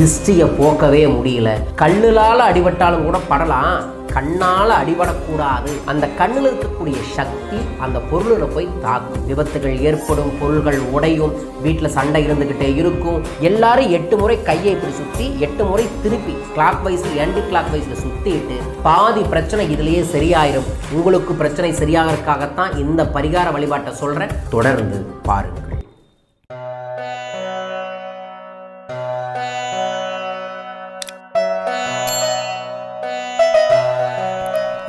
திஷ்டியை போக்கவே முடியல. கண்ணுலால் அடிபட்டாலும் கூட படலாம். கண்ணால் அடிபடக்கூடாது. அந்த கண்ணில் இருக்கக்கூடிய சக்தி அந்த பொருளில் போய் தாக்கும். விபத்துகள் ஏற்படும் பொருள்கள் உடையும் வீட்டில் சண்டை இருந்துக்கிட்டே இருக்கும். எல்லாரும் எட்டு முறை கையை இப்படி சுற்றி எட்டு முறை திருப்பி கிளாக் வைஸில் ஆன்டி கிளாக் வைஸில் சுற்றிட்டு பாதி பிரச்சனை இதுலேயே சரியாயிரும். உங்களுக்கு பிரச்சனை சரியாகிறதுக்காகத்தான் இந்த பரிகார வழிபாட்டை சொல்கிறேன் தொடர்ந்து பாருங்கள்.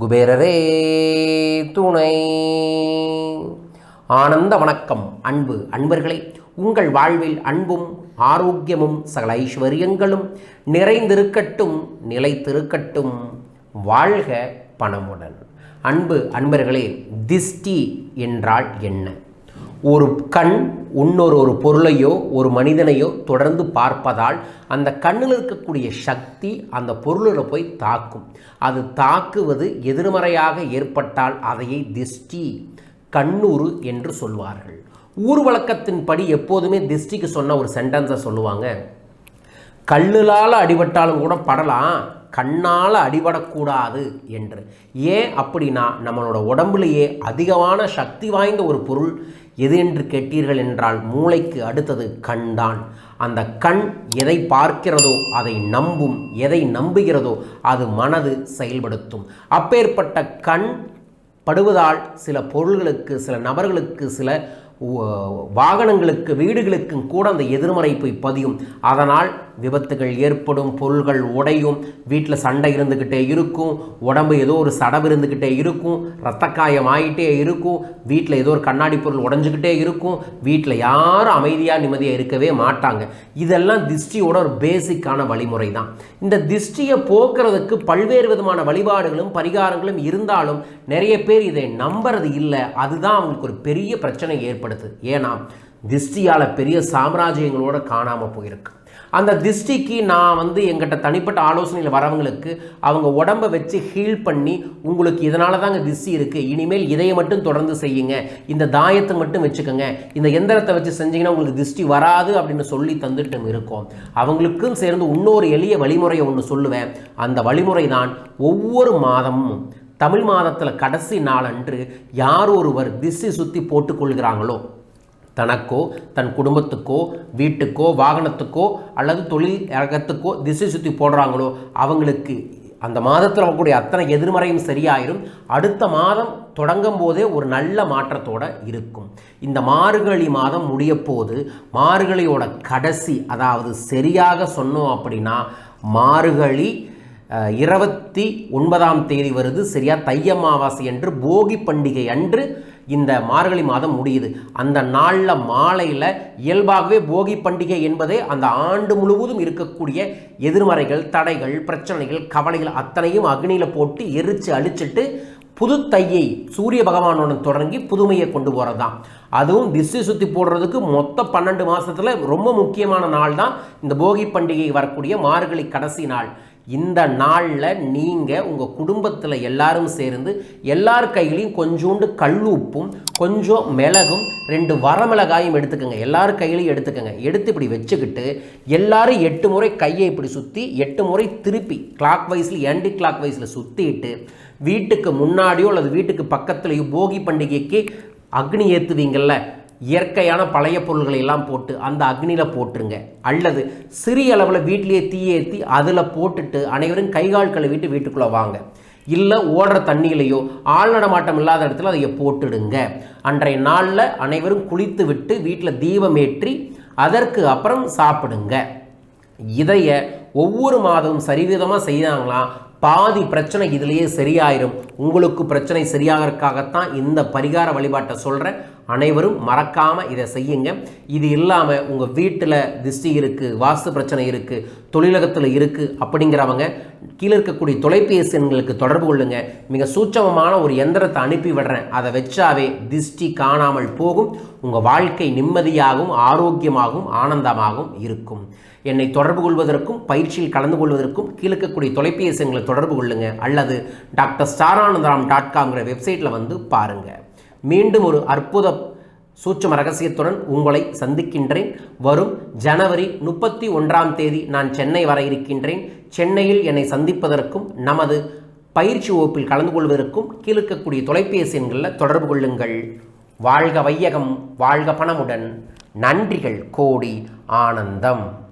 குபேரரே துணை. ஆனந்த வணக்கம் அன்பு அன்பர்களே. உங்கள் வாழ்வில் அன்பும் ஆரோக்கியமும் சகல ஐஸ்வர்யங்களும் நிறைந்திருக்கட்டும் நிலைத்திருக்கட்டும். வாழ்க பணமுடன். அன்பு அன்பர்களே திஷ்டி என்றால் என்ன? ஒரு கண் இன்னொரு ஒரு பொருளையோ ஒரு மனிதனையோ தொடர்ந்து பார்ப்பதால் அந்த கண்ணில் இருக்கக்கூடிய சக்தி அந்த பொருளில் போய் தாக்கும். அது தாக்குவது எதிர்மறையாக ஏற்பட்டால் அதையை திஷ்டி கண்ணூறு என்று சொல்வார்கள். ஊர் வழக்கத்தின்படி எப்போதுமே திஷ்டிக்கு சொன்ன ஒரு சென்டென்ஸை சொல்லுவாங்க. கல்லுலால் அடிபட்டாலும் கூட படலாம். கண்ணால் அடிபடக்கூடாது என்று. ஏன் அப்படின்னா நம்மளோட உடம்புலேயே அதிகமான சக்தி வாய்ந்த ஒரு பொருள் எது என்று கேட்டீர்கள் என்றால் மூளைக்கு அடுத்தது கண் தான். அந்த கண் எதை பார்க்கிறதோ அதை நம்பும் எதை நம்புகிறதோ அது மனது செயல்படுத்தும். அப்பேற்பட்ட கண் படுவதால் சில பொருள்களுக்கு சில நபர்களுக்கு சில வாகனங்களுக்கு வீடுகளுக்கும் கூட அந்த எதிர்மறை போய் பதியும். அதனால் விபத்துகள் ஏற்படும் பொருள்கள் உடையும் வீட்டில் சண்டை இருந்துக்கிட்டே இருக்கும் உடம்பு ஏதோ ஒரு சடவு இருந்துக்கிட்டே இருக்கும் ரத்தக்காயம் ஆகிட்டே இருக்கும் வீட்டில் ஏதோ ஒரு கண்ணாடி பொருள் உடஞ்சிக்கிட்டே இருக்கும் வீட்டில் யாரும் அமைதியாக நிம்மதியாக இருக்கவே மாட்டாங்க. இதெல்லாம் திஷ்டியோட ஒரு பேசிக்கான வழிமுறை தான் இந்த திஷ்டியை போக்குறதுக்கு பல்வேறு விதமான வழிபாடுகளும் பரிகாரங்களும் இருந்தாலும் நிறைய பேர் இதை நம்புறது இல்லை. அதுதான் அவங்களுக்கு ஒரு பெரிய பிரச்சனை ஏற்படுது ஏன்னா திஷ்டியால் பெரிய சாம்ராஜ்யங்களோட காணாமல் போயிருக்கு. அந்த திஷ்டிக்கு நான் வந்து எங்கிட்ட தனிப்பட்ட ஆலோசனையில் வரவங்களுக்கு அவங்க உடம்பை வச்சு ஹீல் பண்ணி உங்களுக்கு இதனால தாங்க திஷ்டி இருக்குது இனிமேல் இதையை மட்டும் தொடர்ந்து செய்யுங்க. இந்த தாயத்தை மட்டும் வச்சுக்கோங்க. இந்த எந்திரத்தை வச்சு செஞ்சீங்கன்னா உங்களுக்கு திஷ்டி வராது அப்படின்னு சொல்லி தந்துட்டும் இருக்கோம். அவங்களுக்கும் சேர்ந்து இன்னொரு எளிய வழிமுறையை ஒன்று சொல்லுவேன். அந்த வழிமுறை தான் ஒவ்வொரு மாதமும் தமிழ் மாதத்தில் கடைசி நாளன்று யார் ஒருவர் திஷ்டி சுற்றி போட்டுக்கொள்கிறாங்களோ தனக்கோ தன் குடும்பத்துக்கோ வீட்டுக்கோ வாகனத்துக்கோ அல்லது தொழில் இறக்கத்துக்கோ திசை சுற்றி போடுறாங்களோ அவங்களுக்கு அந்த மாதத்தில் அவங்களுடைய அத்தனை எதிர்மறையும் சரியாயிரும். அடுத்த மாதம் தொடங்கும் போதே ஒரு நல்ல மாற்றத்தோட இருக்கும். இந்த மார்கழி மாதம் முடிய போது மார்கழியோட கடைசி அதாவது சரியாக சொன்னோம் அப்படின்னா மார்கழி இருபத்தி ஒன்பதாம் தேதி வருது. சரியா? தை அமாவாசை என்று போகி பண்டிகை அன்று இந்த மார்கழி மாதம் முடியுது. அந்த நாளில் மாலையில் இயல்பாகவே போகி பண்டிகை என்பதே அந்த ஆண்டு முழுவதும் இருக்கக்கூடிய எதிர்மறைகள் தடைகள் பிரச்சனைகள் கவலைகள் அத்தனையும் அக்னியில் போட்டு எரித்து அழிச்சிட்டு புது தையை சூரிய பகவானுடன் தொடங்கி புதுமையை கொண்டு போகிறது தான் அதுவும் திசை சுற்றி போடுறதுக்கு மொத்த பன்னெண்டு மாதத்தில் ரொம்ப முக்கியமான நாள் தான் இந்த போகி பண்டிகை வரக்கூடிய மார்கழி கடைசி நாள். இந்த நாளில் நீங்கள் உங்கள் குடும்பத்தில் எல்லாரும் சேர்ந்து எல்லார் கையிலையும் கொஞ்சோண்டு கல்லுப்பும் கொஞ்சம் மிளகும் ரெண்டு வரமிளகாயும் எடுத்துக்கோங்க. எல்லார் கையிலையும் எடுத்துக்கோங்க. எடுத்து இப்படி வச்சுக்கிட்டு எல்லாரும் எட்டு முறை கையை இப்படி சுற்றி எட்டு முறை திருப்பி கிளாக் வைஸில் ஆன்டி கிளாக் வைஸில் சுற்றிட்டு வீட்டுக்கு முன்னாடியோ அல்லது வீட்டுக்கு பக்கத்துலேயோ போகி பண்டிகைக்கு அக்னி ஏற்றுவீங்கள்ல இயற்கையான பழைய பொருள்களை எல்லாம் போட்டு அந்த அக்னியில் போட்டுருங்க. அல்லது சிறிய அளவில் வீட்டிலேயே தீயேற்றி அதில் போட்டுட்டு அனைவரும் கை கால் கழுவிட்டு வீட்டுக்குள்ளே வாங்க. இல்லை ஓடுற தண்ணியிலையோ ஆள் நடமாட்டம் இல்லாத இடத்துல அதை போட்டுடுங்க. அன்றைய நாளில் அனைவரும் குளித்து விட்டு வீட்டில் தீபம் ஏற்றி அதற்கு அப்புறம் சாப்பிடுங்க. இதைய ஒவ்வொரு மாதமும் சரிவிதமாக செய்தாங்களாம் பாதி பிரச்சனை இதுலேயே சரியாயிரும். உங்களுக்கு பிரச்சனை சரியாகிறதுக்காகத்தான் இந்த பரிகார வழிபாட்டை சொல்கிறேன் அனைவரும் மறக்காமல் இதை செய்யுங்க. இது இல்லாமல் உங்கள் வீட்டில் திஷ்டி இருக்குது வாஸ்து பிரச்சனை இருக்குது தொழிலகத்தில் இருக்குது அப்படிங்கிறவங்க கீழே இருக்கக்கூடிய தொலைபேசி எண்களுக்கு தொடர்பு கொள்ளுங்க. மிக சூட்சமமான ஒரு எந்திரத்தை அனுப்பி விடுறேன். அதை வச்சாவே திஷ்டி காணாமல் போகும். உங்கள் வாழ்க்கை நிம்மதியாகவும் ஆரோக்கியமாகவும் ஆனந்தமாகவும் இருக்கும். என்னை தொடர்பு கொள்வதற்கும் பயிற்சியில் கலந்து கொள்வதற்கும் கீழக்கக்கூடிய தொலைபேசி எண்களை தொடர்பு கொள்ளுங்க. அல்லது டாக்டர் ஸ்டாரானந்தராம் டாட் காம்ங்கிற வெப்சைட்டில் வந்து பாருங்கள் மீண்டும் ஒரு அற்புத சூட்சம ரகசியத்துடன் உங்களை சந்திக்கின்றேன். வரும் ஜனவரி முப்பத்தி ஒன்றாம் தேதி நான் சென்னை வர இருக்கின்றேன். சென்னையில் என்னை சந்திப்பதற்கும் நமது பயிற்சி வகுப்பில் கலந்து கொள்வதற்கும் கீழிருக்கக்கூடிய தொலைபேசி எண்களில் தொடர்பு கொள்ளுங்கள். வாழ்க வையகம் வாழ்க பணமுடன். நன்றிகள் கோடி ஆனந்தம்.